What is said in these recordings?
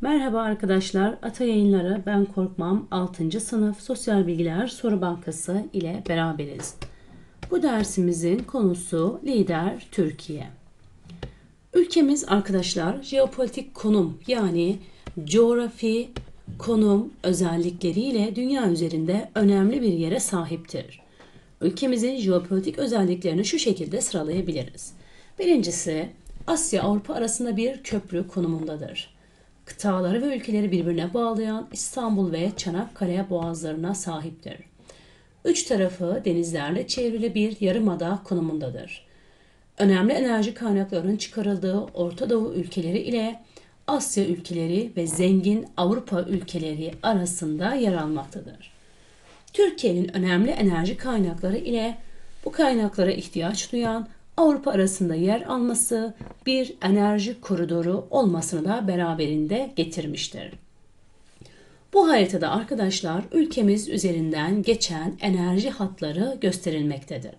Merhaba arkadaşlar, Ata Yayınları Ben Korkmam 6. sınıf Sosyal Bilgiler Soru Bankası ile beraberiz. Bu dersimizin konusu lider Türkiye. Ülkemiz arkadaşlar jeopolitik konum yani coğrafi konum özellikleriyle dünya üzerinde önemli bir yere sahiptir. Ülkemizin jeopolitik özelliklerini şu şekilde sıralayabiliriz. Birincisi Asya Avrupa arasında bir köprü konumundadır kıtaları ve ülkeleri birbirine bağlayan İstanbul ve Çanakkale boğazlarına sahiptir. Üç tarafı denizlerle çevrili bir yarımada konumundadır. Önemli enerji kaynaklarının çıkarıldığı Orta Doğu ülkeleri ile Asya ülkeleri ve zengin Avrupa ülkeleri arasında yer almaktadır. Türkiye'nin önemli enerji kaynakları ile bu kaynaklara ihtiyaç duyan Avrupa arasında yer alması bir enerji koridoru olmasını da beraberinde getirmiştir. Bu haritada arkadaşlar ülkemiz üzerinden geçen enerji hatları gösterilmektedir.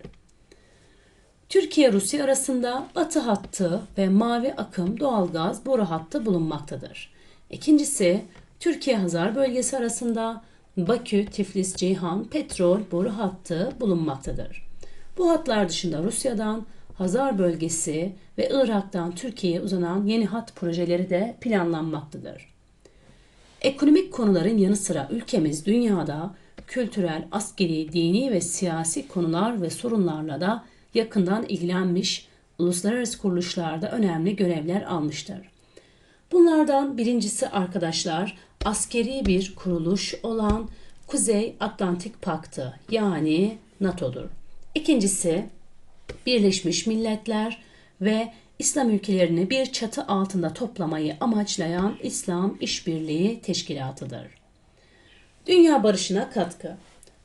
Türkiye-Rusya arasında Batı hattı ve Mavi akım doğalgaz boru hattı bulunmaktadır. İkincisi Türkiye-Hazar bölgesi arasında Bakü-Tiflis-Ceyhan petrol boru hattı bulunmaktadır. Bu hatlar dışında Rusya'dan Hazar bölgesi ve Irak'tan Türkiye'ye uzanan yeni hat projeleri de planlanmaktadır. Ekonomik konuların yanı sıra ülkemiz dünyada kültürel, askeri, dini ve siyasi konular ve sorunlarla da yakından ilgilenmiş, uluslararası kuruluşlarda önemli görevler almıştır. Bunlardan birincisi arkadaşlar askeri bir kuruluş olan Kuzey Atlantik Paktı yani NATO'dur. İkincisi Birleşmiş Milletler ve İslam ülkelerini bir çatı altında toplamayı amaçlayan İslam İşbirliği Teşkilatı'dır. Dünya barışına katkı.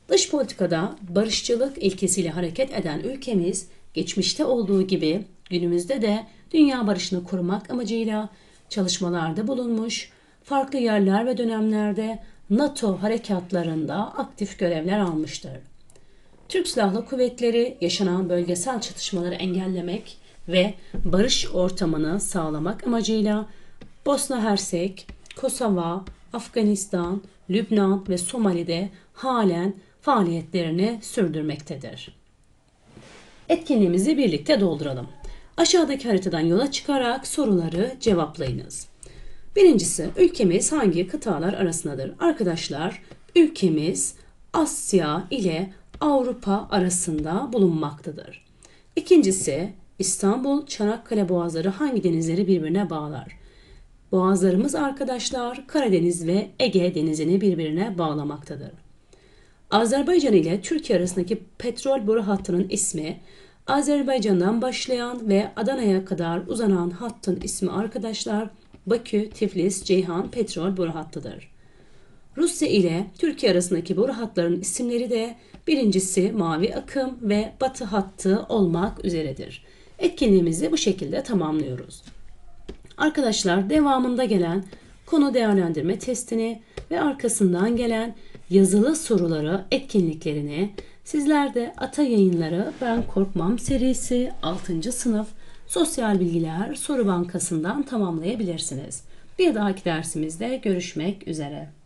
Dış politikada barışçılık ilkesiyle hareket eden ülkemiz geçmişte olduğu gibi günümüzde de dünya barışını korumak amacıyla çalışmalarda bulunmuş, farklı yerler ve dönemlerde NATO harekatlarında aktif görevler almıştır. Türk Silahlı Kuvvetleri yaşanan bölgesel çatışmaları engellemek ve barış ortamını sağlamak amacıyla Bosna Hersek, Kosova, Afganistan, Lübnan ve Somali'de halen faaliyetlerini sürdürmektedir. Etkinliğimizi birlikte dolduralım. Aşağıdaki haritadan yola çıkarak soruları cevaplayınız. Birincisi ülkemiz hangi kıtalar arasındadır? Arkadaşlar ülkemiz Asya ile Avrupa arasında bulunmaktadır. İkincisi İstanbul Çanakkale boğazları hangi denizleri birbirine bağlar? Boğazlarımız arkadaşlar Karadeniz ve Ege denizini birbirine bağlamaktadır. Azerbaycan ile Türkiye arasındaki petrol boru hattının ismi Azerbaycan'dan başlayan ve Adana'ya kadar uzanan hattın ismi arkadaşlar Bakü, Tiflis, Ceyhan petrol boru hattıdır. Rusya ile Türkiye arasındaki boru hatlarının isimleri de birincisi mavi akım ve batı hattı olmak üzeredir. Etkinliğimizi bu şekilde tamamlıyoruz. Arkadaşlar devamında gelen konu değerlendirme testini ve arkasından gelen yazılı soruları, etkinliklerini sizler de Ata Yayınları Ben Korkmam serisi 6. sınıf Sosyal Bilgiler Soru Bankası'ndan tamamlayabilirsiniz. Bir dahaki dersimizde görüşmek üzere.